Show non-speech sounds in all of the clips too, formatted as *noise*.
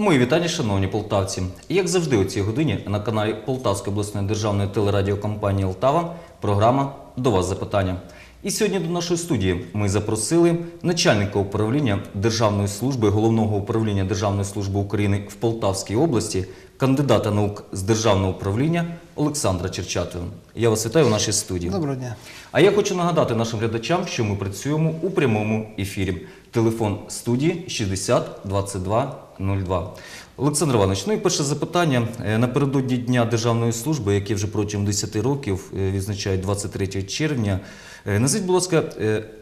Мої вітання, шановні полтавці. Як завжди, у цій годині на каналі Полтавської обласної державної телерадіокомпанії Лтава програма До вас запитання. І сьогодні до нашої студії ми запросили начальника управління Державної служби головного управління Державної служби України в Полтавській області, кандидата наук з державного управління Олександра Черчатова. Я вас вітаю у нашій студії. Доброго дня. А я хочу нагадати нашим глядачам, що ми працюємо у прямому ефірі. Телефон студії 60 22 02. Олександр Іванович, ну і перше запитання. Е, Напередодні Дня Державної служби, який вже протягом 10 років е, відзначають 23 червня. е, Назвіть, будь ласка,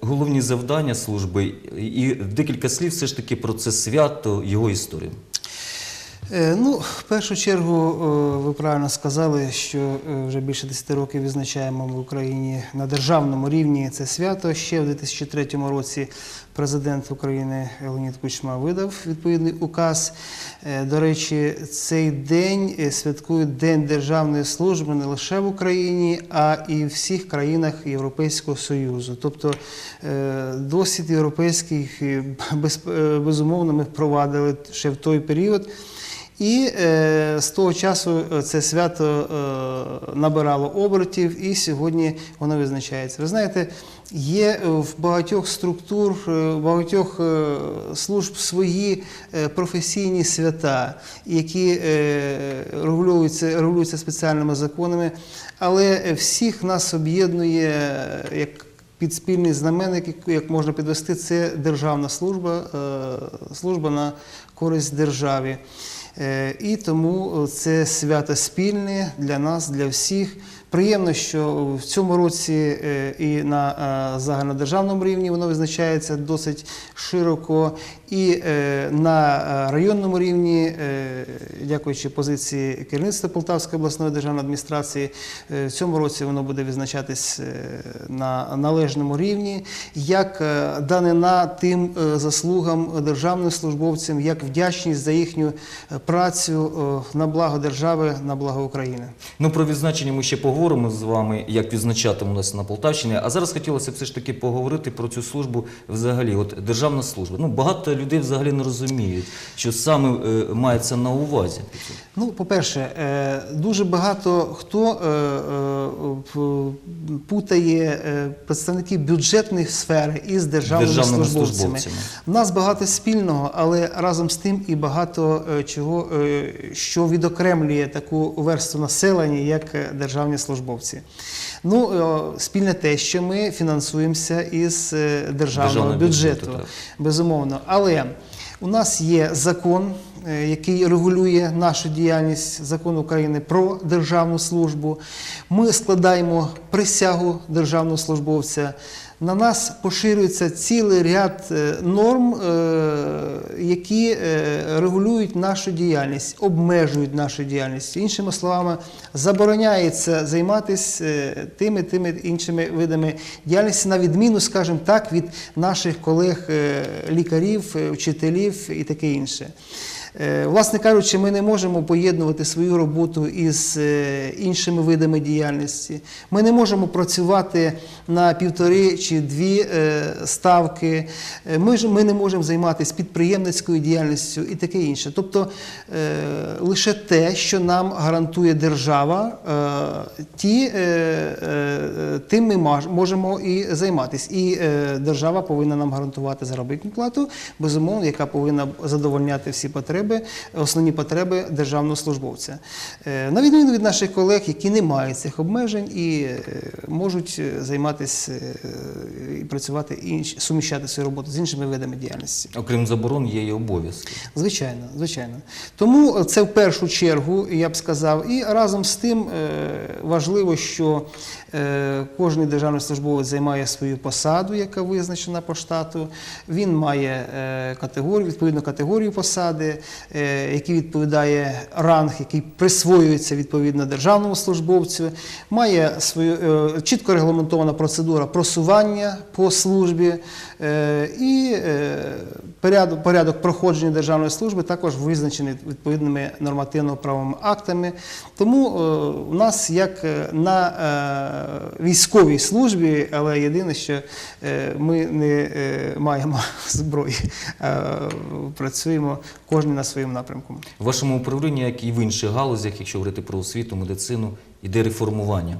головні завдання служби і декілька слів все ж таки про це свято, його історію. Ну, в першу чергу, ви правильно сказали, що вже більше 10 років відзначаємо в Україні на державному рівні це свято. Ще в 2003 році президент України Леонід Кучма видав відповідний указ. Е, До речі, цей день е, святкують День державної служби не лише в Україні, а і в всіх країнах Європейського Союзу. Тобто е, досвід європейський без- безумовно ми впровадили ще в той період. І е, з того часу е, це свято е, набирало обертів, і сьогодні воно визначається. Ви знаєте, є е, в багатьох структур, е, в багатьох служб свої професійні свята, які е, регулюються, регулюються спеціальними законами, але всіх нас об'єднує як під спільний знаменник, як- можна підвести, це державна служба, служба на користь державі. Е, І тому е, це свято спільне для нас, для всіх. Приємно, що в цьому році е, і на загальнодержавному рівні воно визначається досить широко, і е, на е, районному рівні, е, дякуючи позиції керівництва Полтавської обласної державної адміністрації, в цьому році воно буде відзначатись е, на належному рівні, як данина тим заслугам державним службовцям, як вдячність за їхню працю на благо держави, на благо України. Ну, про відзначення ми ще поговоримо з вами, як відзначатиму нас на Полтавщині. А зараз хотілося б все ж таки поговорити про цю службу взагалі. От державна служба. Ну, багато людей взагалі не розуміють, що саме е, мається на увазі. Ну, по-перше, е, дуже багато хто е, путає представників бюджетної сфери із державними, Державними службовцями. службовцями. У нас багато спільного, але разом з тим і багато чого, що відокремлює таку версту населення, як державні службовці. Ну, е, спільне те, що ми фінансуємося із е, державного бюджету, безумовно. Але у нас є закон, е, який регулює нашу діяльність, закон України про державну службу. Ми складаємо присягу державного службовця. На нас поширюється цілий ряд е, норм, е, які е, регулюють нашу діяльність, обмежують нашу діяльність. Іншими словами, забороняється займатися тими тими іншими видами діяльності, на відміну, скажімо так, від наших колег лікарів, е, вчителів і таке інше. Е, Власне кажучи, ми не можемо поєднувати свою роботу із е, іншими видами діяльності. Ми не можемо працювати на півтори чи дві е, ставки. Ми, ж- ми не можемо займатися підприємницькою діяльністю і таке інше. Тобто лише те, що нам гарантує держава, ті, тим ми можемо і займатися. І держава повинна нам гарантувати заробітну плату, безумовно, яка повинна задовольняти всі потреби, основні потреби державного службовця. Е, На відміну від наших колег, які не мають цих обмежень і е, можуть е, займатися і працювати інш, суміщати свою роботу з іншими видами діяльності. Окрім заборон, є і обов'язки. Звичайно, звичайно. Тому це в першу чергу, я б сказав, і разом з тим важливо, що кожен державний службовець займає свою посаду, яка визначена по штату. Він має категорію, відповідну категорію посади, який відповідає ранг, який присвоюється відповідно державному службовцю, має свою е, чітко регламентована процедура просування по службі е, і е, порядок, проходження державної служби також визначений відповідними нормативно-правовими актами. Тому е, у нас як е, на е, військовій службі, але єдине, що е, ми не е, маємо *laughs* зброї, працюємо кожен на своєму напрямку. В вашому управлінні, як і в інших галузях, якщо говорити про освіту, медицину, іде реформування.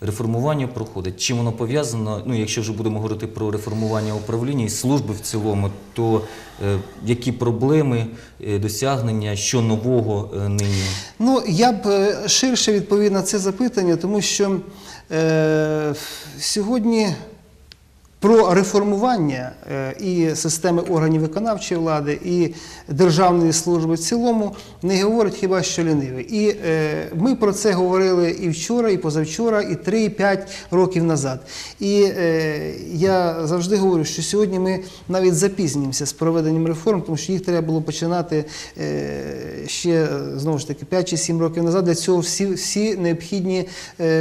Реформування проходить. Чим воно пов'язано? Ну, якщо вже будемо говорити про реформування управління і служби в цілому, то е, які проблеми, е, досягнення, що нового е, нині? Ну, я б е, ширше відповів на це запитання, тому що е, сьогодні про реформування е, і системи органів виконавчої влади, і державної служби в цілому не говорить хіба що лінивий. І е, ми про це говорили і вчора, і позавчора, і 3, і 5 років назад. І е, я завжди говорю, що сьогодні ми навіть запізнюємося з проведенням реформ, тому що їх треба було починати ще знову ж таки 5 чи 7 років назад. Для цього всі, необхідні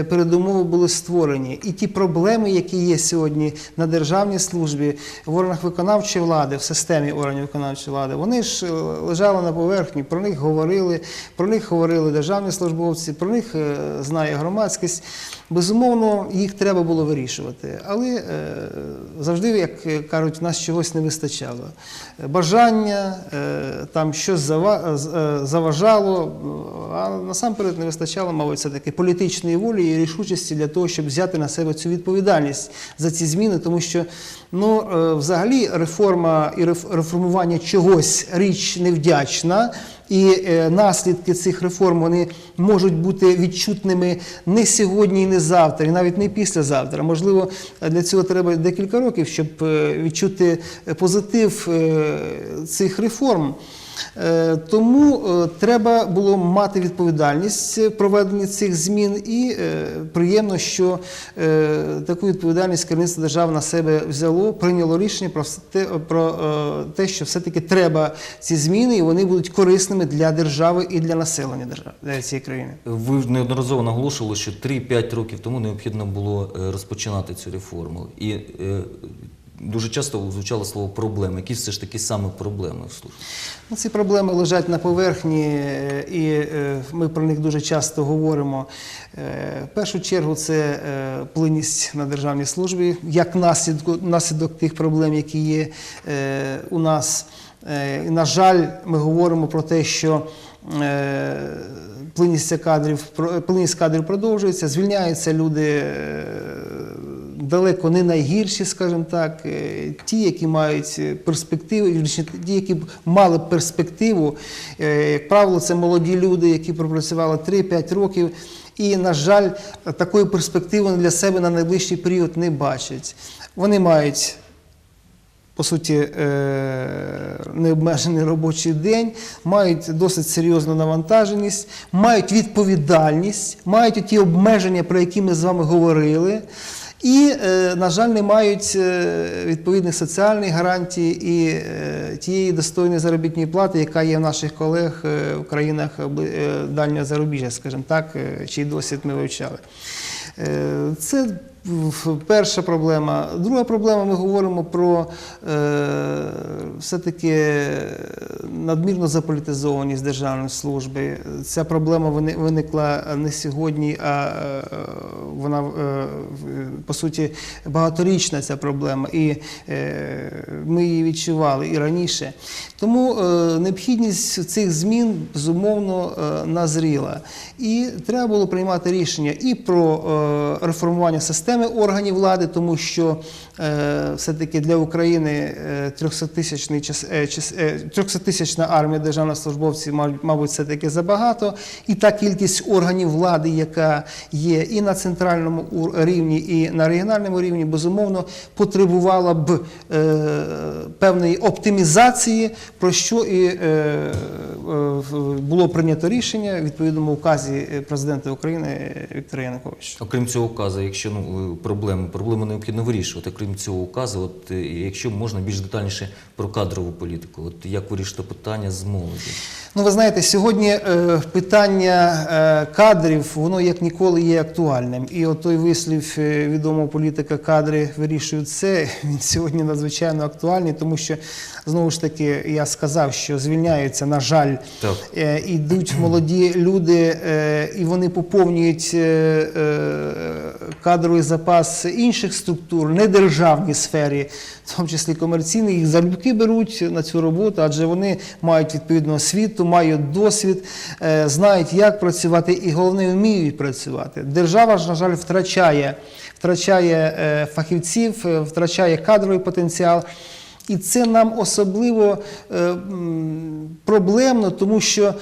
передумови були створені. І ті проблеми, які є сьогодні на державній службі, в органах виконавчої влади, в системі органів виконавчої влади, вони ж е, лежали на поверхні, про них говорили, про них говорили державні службовці, про них е, знає громадськість. Безумовно, їх треба було вирішувати. Але е, завжди, як кажуть, в нас чогось не вистачало. Бажання, там щось заважало, а насамперед не вистачало, мабуть, все-таки політичної волі і рішучості для того, щоб взяти на себе цю відповідальність за ці зміни, тому що ну, е, взагалі реформа і реф- реформування чогось річ невдячна. І е, наслідки цих реформ вони можуть бути відчутними не сьогодні і не завтра, і навіть не післязавтра. Можливо, для цього треба декілька років, щоб е, відчути позитив цих реформ. Е, Тому е, треба було мати відповідальність в проведенні цих змін, і е, приємно, що таку відповідальність керівництво держави на себе взяло, прийняло рішення про те, що все-таки треба ці зміни, і вони будуть корисними для держави і для населення держави цієї країни. Ви неодноразово наголошували, що 3-5 років тому необхідно було розпочинати цю реформу. І дуже часто звучало слово проблеми. Які все ж таки саме проблеми в службі? Ну, Ці проблеми лежать на поверхні, і е, ми про них дуже часто говоримо. Е, В першу чергу це е, плинність на державній службі, як наслідок, наслідок тих проблем, які є у нас. На жаль, ми говоримо про те, що плинність кадрів, плинність кадрів продовжується, звільняються люди далеко не найгірші, скажімо так, е, ті, які мають перспективу, ті, які мали перспективу. Е, Як правило, це молоді люди, які пропрацювали 3-5 років. І, на жаль, такої перспективи для себе на найближчий період не бачать. Вони мають по суті, е, необмежений робочий день, мають досить серйозну навантаженість, мають відповідальність, мають ті обмеження, про які ми з вами говорили. І, е, на жаль, не мають е, відповідних соціальних гарантій і е, тієї достойної заробітної плати, яка є в наших колег в країнах дальнього зарубіжжя, скажімо так, чий досвід ми вивчали. Це перша проблема. Друга проблема, ми говоримо про е, все-таки надмірну заполітизованість державної служби. Ця проблема виникла не сьогодні, а е, вона е, по суті багаторічна ця проблема, і е, ми її відчували і раніше. Тому е, необхідність цих змін безумовно е, назріла. І треба було приймати рішення і про е, реформування системи органів влади, тому що е, все-таки для України 300-тисячний час- е, час- е, 300-тисячна армія державних службовців, мабуть, мабуть, все-таки забагато. І та кількість органів влади, яка є і на центральному рівні, і на регіональному рівні, безумовно, потребувала б певної оптимізації, про що і було прийнято рішення відповідному указі президента України Віктора Януковича. Окрім цього указу, якщо ну, проблеми, проблеми необхідно вирішувати. Окрім цього указу, от е, якщо можна більш детальніше про кадрову політику, от як вирішити питання з молоді? Ну, ви знаєте, сьогодні е, питання е, кадрів, воно як ніколи є актуальним. І от той вислів е, відомого політика кадри вирішують все. *laughs* Він сьогодні надзвичайно актуальний, тому що знову ж таки я сказав, що звільняються, на жаль, Так. е, йдуть молоді люди, е, і вони поповнюють е, е, кадровий запас інших структур, не державній сфері, в тому числі комерційних, їх залюбки беруть на цю роботу, адже вони мають відповідну освіту, мають досвід, е, знають, як працювати, і головне, вміють працювати. Держава ж, на жаль, втрачає, втрачає е, фахівців, е, втрачає кадровий потенціал. І це нам особливо проблемно, тому що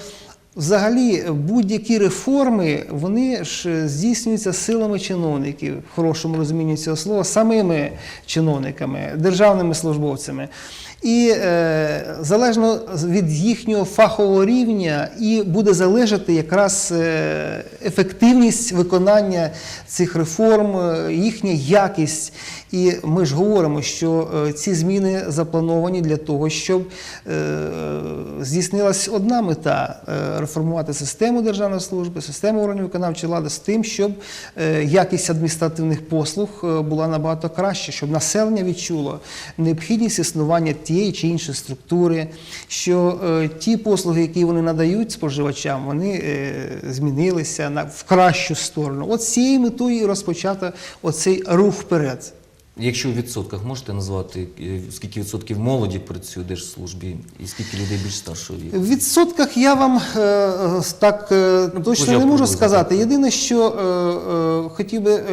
взагалі будь-які реформи вони ж е, здійснюються силами чиновників, в хорошому розумінні цього слова, самими чиновниками, державними службовцями. І е, залежно від їхнього фахового рівня і буде залежати якраз е, ефективність виконання цих реформ, е, їхня якість. І ми ж говоримо, що е, ці зміни заплановані для того, щоб е, здійснилась одна мета е, реформувати систему державної служби, систему органів виконавчої влади з тим, щоб якість адміністративних послуг була набагато краще, щоб населення відчуло необхідність існування тієї чи іншої структури, що ті послуги, які вони надають споживачам, вони змінилися в кращу сторону. От з цією метою і розпочато оцей рух вперед. Якщо в відсотках можете назвати, е, скільки відсотків молоді працює в держслужбі і скільки людей більш старшого віку? В відсотках я вам е, е, так е, точно не можу сказати. Єдине, що хотів би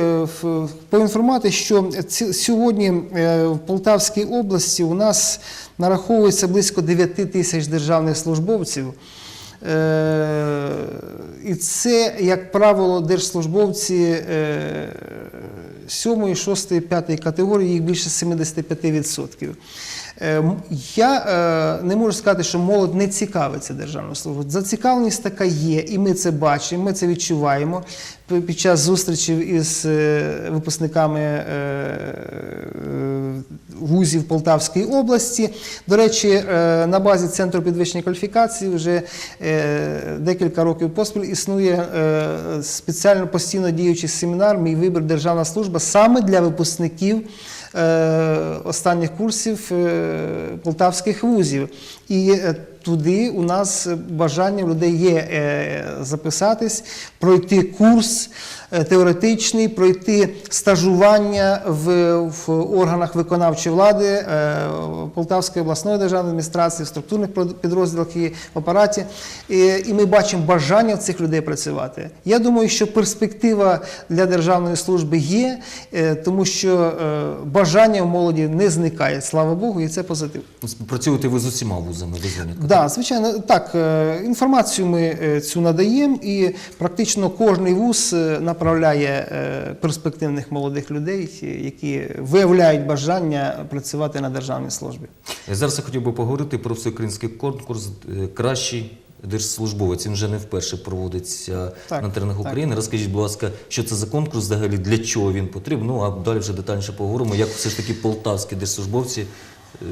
поінформувати, що сьогодні в Полтавській області у нас нараховується близько 9 тисяч державних службовців. Е, І це, як правило, держслужбовці 7, 6, 5 категорії, їх більше 75%. Е, м- Я е, не можу сказати, що молодь не цікавиться державною службою. Зацікавленість така є, і ми це бачимо, ми це відчуваємо під час зустрічів із е, випускниками е, вузів Полтавської області. До речі, на базі Центру підвищення кваліфікації вже декілька років поспіль існує спеціально постійно діючий семінар Мій вибір державна служба саме для випускників останніх курсів е, полтавських вузів. І е, туди у нас бажання у людей є е, записатись, пройти курс е, теоретичний, пройти стажування в, в органах виконавчої влади е, Полтавської обласної державної адміністрації, в структурних підрозділах і в апараті. І, ми бачимо бажання в цих людей працювати. Я думаю, що перспектива для державної служби є, е, тому що е, бажання в молоді не зникає, слава Богу, і це позитив. Працюєте ви з усіма вузами, ви згодні? Да, звичайно, так. е, Інформацію ми е, цю надаємо, і практично кожний вуз е, направляє перспективних молодих людей, які виявляють бажання працювати на державній службі. Зараз я хотів би поговорити про всеукраїнський конкурс Кращий держслужбовець. Він вже не вперше проводиться Так, на теренах так. України. Розкажіть, будь ласка, що це за конкурс взагалі, для чого він потрібен? Ну а далі вже детальніше поговоримо, як все ж таки полтавські держслужбовці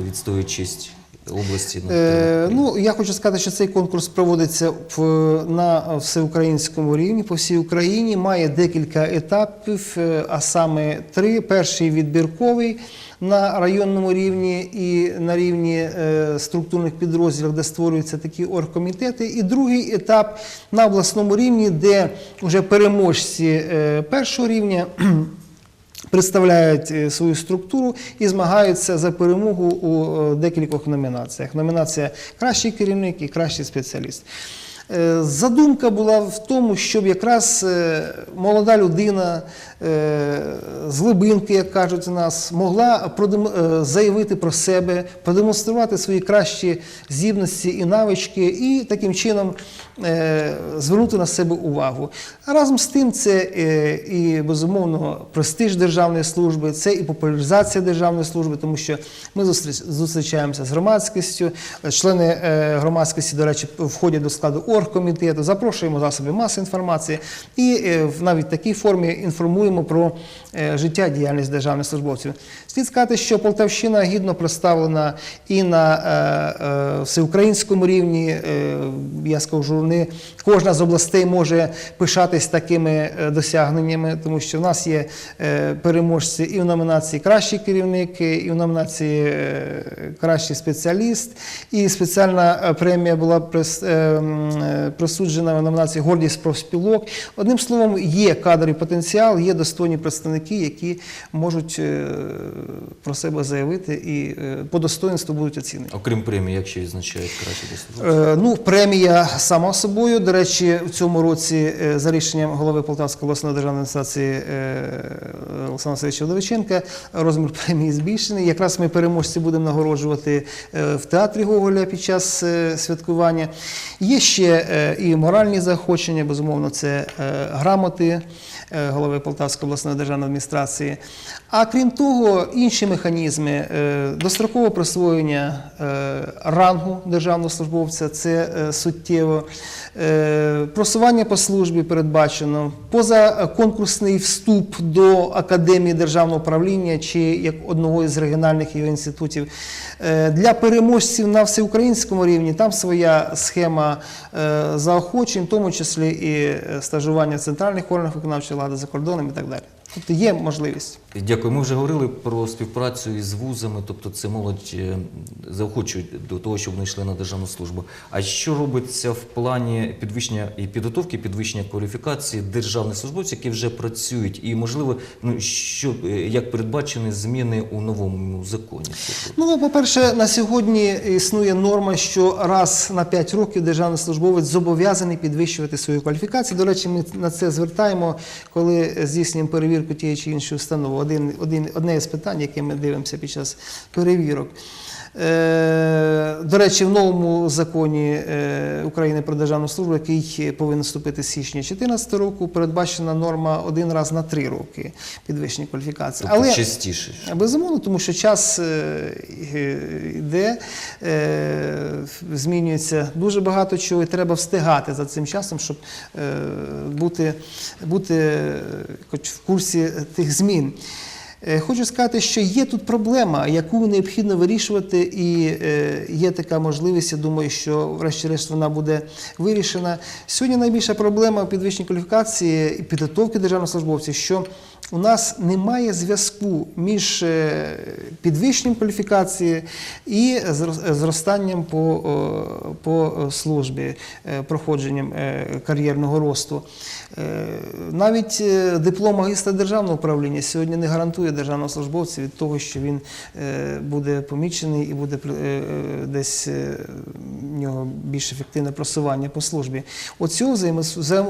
відстоюють честь області. Е, ну, я хочу сказати, що цей конкурс проводиться в, на всеукраїнському рівні по всій Україні. Має декілька етапів, е, а саме три. Перший відбірковий на районному рівні і на рівні е, структурних підрозділів, де створюються такі оргкомітети. І другий етап на обласному рівні, де вже переможці е, першого рівня. Представляють е, свою структуру і змагаються за перемогу у е, декількох номінаціях. Номінація Кращий керівник і кращий спеціаліст. Е, Задумка була в тому, щоб якраз е, молода людина е, з глибинки, як кажуть у нас, могла заявити про себе, продемонструвати свої кращі здібності і навички, і таким чином звернути на себе увагу. Разом з тим, це і безумовно престиж державної служби, це і популяризація державної служби, тому що ми зустрічаємося з громадськістю. Члени громадськості, до речі, входять до складу оргкомітету, запрошуємо засоби масової інформації і е, в навіть такій формі інформуємо про е, життя діяльність державних службовців. Слід сказати, що Полтавщина гідно представлена і на е, всеукраїнському рівні. Я скажу, не кожна з областей може пишатись такими досягненнями, тому що в нас є переможці і в номінації Кращий керівник, і в номінації Кращий спеціаліст, і спеціальна премія була прис- е, м, е, присуджена в номінації Гордість профспілок. Одним словом, є кадровий потенціал, є достойні представники, які можуть е, про себе заявити і е, по достоинству будуть оцінені. Окрім премії, як ще відзначають краще дослідження? Е, Ну, премія сама собою. До речі, в цьому році е, за рішенням голови Полтавської обласної державної адміністрації е, Олександра Васильовича Вдовиченка розмір премії збільшений. Якраз ми переможці будемо нагороджувати е, в театрі Гоголя під час е, святкування. Є ще е, і моральні заохочення, безумовно, це е, грамоти голови Полтавської обласної державної адміністрації. А крім того, інші механізми е, дострокове присвоєння е, рангу державного службовця це е, суттєво. Е, Просування по службі передбачено, позаконкурсний вступ до Академії державного управління чи як одного із регіональних його інститутів. Е, Для переможців на всеукраїнському рівні там своя схема е, заохочень, в тому числі і е, стажування в центральних органах виконавчої влади за кордоном і так далі. Тобто є можливість. Дякую. Ми вже говорили про співпрацю із вузами, тобто це молодь е, заохочують до того, щоб вони йшли на державну службу. А що робиться в плані підвищення і підготовки, підвищення кваліфікації державних службовців, які вже працюють, і можливо, ну що е, як передбачені зміни у новому законі? Ну, по-перше, на сьогодні існує норма, що раз на 5 років державний службовець зобов'язаний підвищувати свою кваліфікацію. До речі, ми на це звертаємо, коли здійснюємо перевірку тієї чи іншої установи. Один, один, одне з питань, яке ми дивимося під час перевірок. Е, До речі, в новому законі е, України про державну службу, який повинен вступити з січня 2014 року, передбачена норма один раз на три роки підвищення кваліфікації. Тобто частіше. Безумовно, тому що час е, йде, змінюється дуже багато чого, і треба встигати за цим часом, щоб бути, бути хоч в курсі тих змін. Е, Хочу сказати, що є тут проблема, яку необхідно вирішувати, і е, є така можливість. Я думаю, що врешті-решт вона буде вирішена. Сьогодні найбільша проблема у підвищенні кваліфікації і підготовки державних службовців, що у нас немає зв'язку між е, підвищенням кваліфікації і зростанням по, по службі, е, проходженням е, кар'єрного росту. Е, Навіть е, диплом магістра державного управління сьогодні не гарантує державного службовця від того, що він е, буде помічений і буде е, е, десь е, в нього більш ефективне просування по службі. Оцього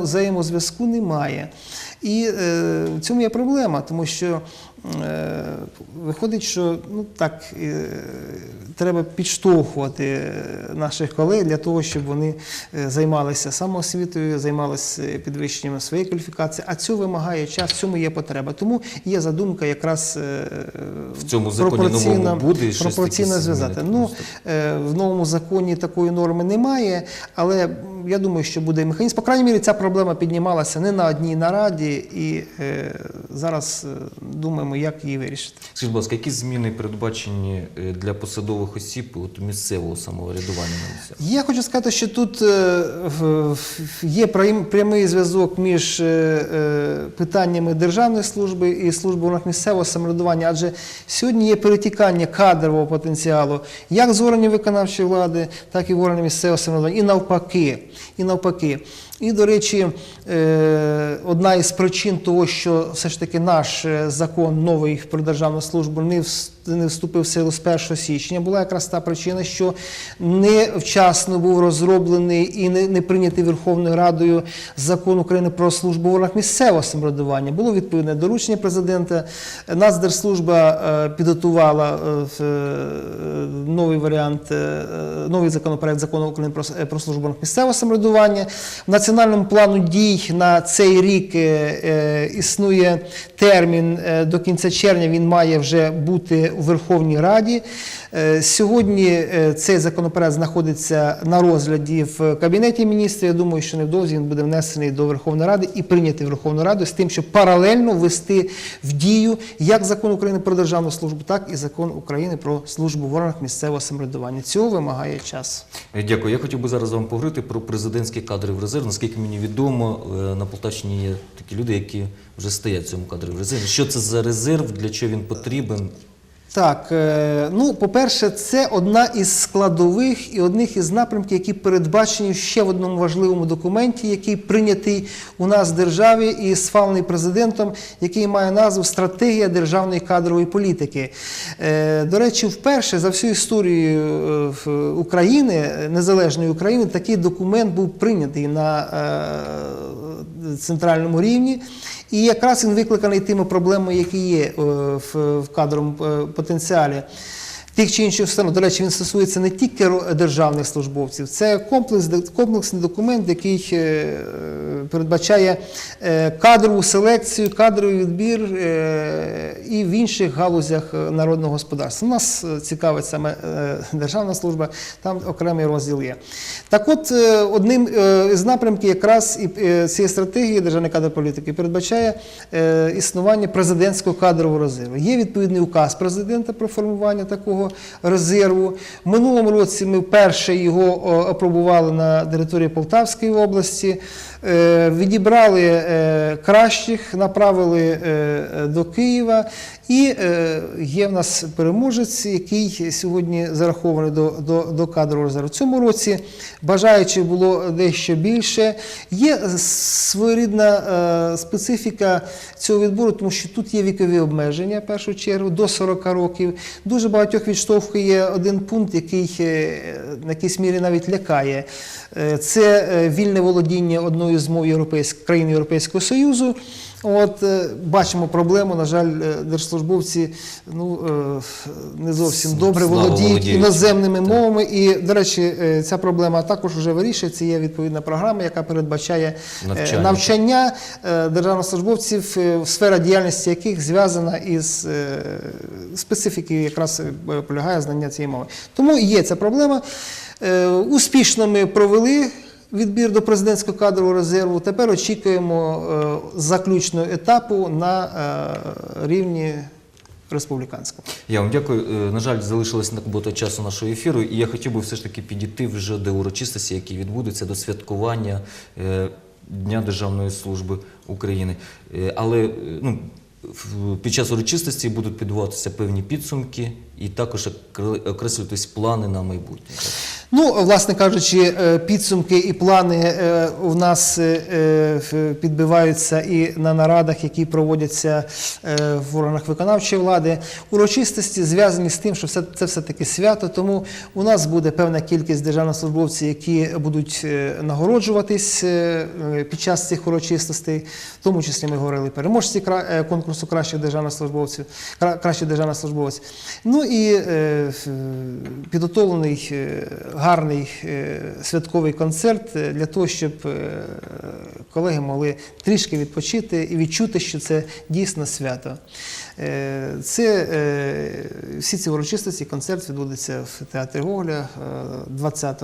взаємозв'язку немає. І е, в цьому є проблема, тому що е, виходить, що ну так е, треба підштовхувати е, наших колег для того, щоб вони е, займалися самоосвітою, займалися підвищенням своєї кваліфікації. А цього вимагає час, в цьому є потреба. Тому є задумка якраз е, В цьому законі новому буде пропорційно зв'язати. Ну е, в новому законі такої норми немає, але я думаю, що буде механізм. По крайній мірі, ця проблема піднімалася не на одній нараді, і е, зараз е, думаємо, як її вирішити. Скажіть, будь ласка, які зміни передбачені е, для посадових осіб от, місцевого самоврядування на місцях? Я хочу сказати, що тут е, є прям- прямий зв'язок між питаннями державної служби і служби місцевого самоврядування, адже сьогодні є перетікання кадрового потенціалу як з органів виконавчої влади, так і в органів місцевого самоврядування, і навпаки. І навпаки. І, до речі, е, одна із причин того, що все ж таки наш е, закон новий про державну службу не вступив в силу з 1 січня, була якраз та причина, що невчасно був розроблений і не, не прийнятий Верховною Радою закон України про службу в органах місцевого самоврядування. Було відповідне доручення президента. Нацдержслужба е, підготувала новий варіант, новий законопроект закону України про, службу місцевого самоврядування. Національному плану дій на цей рік е, е, існує термін е, до кінця червня. Він має вже бути у Верховній Раді. Е, Сьогодні е, цей законопроект знаходиться на розгляді в кабінеті міністрів. Я думаю, що невдовзі він буде внесений до Верховної Ради і прийнятий Верховною Радою з тим, щоб паралельно ввести в дію як закон України про державну службу, так і закон України про службу в органах місцевого самоврядування. Цього вимагає час. Е, Дякую. Я хотів би зараз вам поговорити про президентські кадри в резерв. Наскільки мені відомо, на Полтавщині є такі люди, які вже стоять в цьому кадрі в резерві. Що це за резерв, для чого він потрібен? Так, е, ну, по-перше, це одна із складових і одних із напрямків, які передбачені ще в одному важливому документі, який прийнятий у нас в державі і схвалений президентом, який має назву Стратегія державної кадрової політики. Е, До речі, вперше за всю історію е, України, незалежної України, такий документ був прийнятий на центральному рівні. І якраз він викликаний тими проблемами, які є в, кадровому е, потенціалі. Тих чи інших установ, до речі, він стосується не тільки державних службовців, це комплекс, комплексний документ, який е, передбачає е, кадрову селекцію, кадровий відбір е, і в інших галузях народного господарства. У нас цікавить саме державна служба, там окремий розділ є. Так от, одним з напрямків якраз і цієї стратегії державної кадрової політики передбачає існування президентського кадрового резерву. Є відповідний указ президента про формування такого резерву. В минулому році ми вперше його опробували на території Полтавської області. Е, Відібрали е, кращих, направили е, до Києва. І є в нас переможець, який сьогодні зарахований до, до, до кадрового резерву. В цьому році бажаючих було дещо більше. Є своєрідна специфіка цього відбору, тому що тут є вікові обмеження, в першу чергу, до 40 років. Дуже багатьох відштовхує один пункт, який на якійсь мірі навіть лякає. Е, Це е, вільне володіння одною з мов європейських країн Європейського Союзу. От е, бачимо проблему. На жаль, держслужбовці ну не зовсім добре володіють володіють. іноземними мовами. І, до речі, ця проблема також вже вирішується. Є відповідна програма, яка передбачає Навчання. навчання державнослужбовців, сфера діяльності яких зв'язана із специфікою, якраз полягає знання цієї мови. Тому є ця проблема. Е, Успішно ми провели. Відбір до президентського кадрового резерву. Тепер очікуємо е, заключного етапу на е, рівні республіканському. Я вам дякую. На жаль, залишилось не багато часу нашого ефіру, і я хотів би все ж таки підійти вже до урочистості, які відбудуться до святкування Дня Державної служби України. Але ну, під час урочистості будуть підбуватися певні підсумки і також окреслюватись плани на майбутнє. Ну, власне кажучи, е, підсумки і плани е, у нас е, підбиваються і на нарадах, які проводяться в органах виконавчої влади. Урочистості зв'язані з тим, що все, це все-таки свято, тому у нас буде певна кількість державних службовців, які будуть нагороджуватись під час цих урочистостей. В тому числі ми говорили переможці конкурсу кращих державних службовців, кра- кращий державний. Ну і е, підготовлений е, гарний е, святковий концерт е, для того, щоб колеги могли трішки відпочити і відчути, що це дійсно свято. Е, Це е, всі ці урочистості, концерт відбудеться в театрі Гоголя е, 20,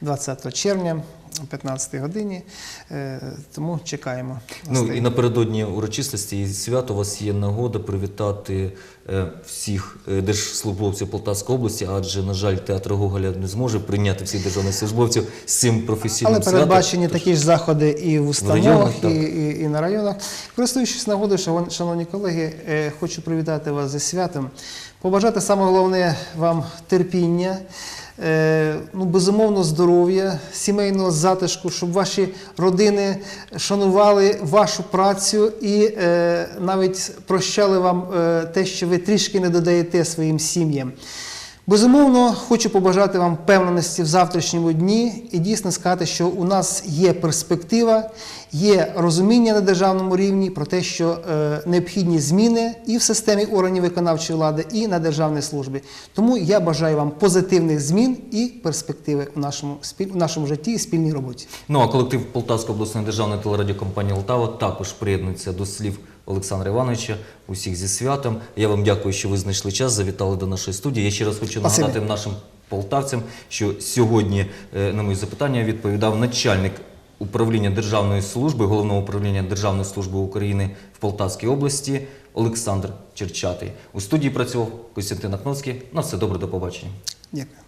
20 червня о 15 годині. Е, Тому чекаємо. Ну і напередодні урочистості і свято у вас є нагода привітати е, всіх е, держслужбовців Полтавської області, адже, на жаль, театр Гоголя не зможе прийняти всіх державних службовців з цим професійним Але святом. передбачені такі ж заходи і в установах, районах, і, і, і на районах. Користуючись нагодою, шанов- шановні колеги, хочу привітати вас зі святом. Побажати саме головне вам терпіння, ну, безумовно, здоров'я, сімейного затишку, щоб ваші родини шанували вашу працю і е, навіть прощали вам е, те, що ви трішки не додаєте своїм сім'ям. Безумовно, хочу побажати вам впевненості в завтрашньому дні і дійсно сказати, що у нас є перспектива, є розуміння на державному рівні про те, що е, необхідні зміни і в системі органів виконавчої влади, і на державній службі. Тому я бажаю вам позитивних змін і перспективи в нашому спіль... в нашому житті і спільній роботі. Ну а колектив Полтавської обласної державної телерадіокомпанії Лтава також приєднується до слів Олександра Івановича. Усіх зі святом. Я вам дякую, що ви знайшли час, завітали до нашої студії. Я ще раз хочу нагадати нашим полтавцям, що сьогодні е, на мої запитання відповідав начальник управління Державної служби, головного управління Державної служби України в Полтавській області Олександр Черчатий. У студії працював Костянтин Акноцький. На все добре, до побачення. Дякую.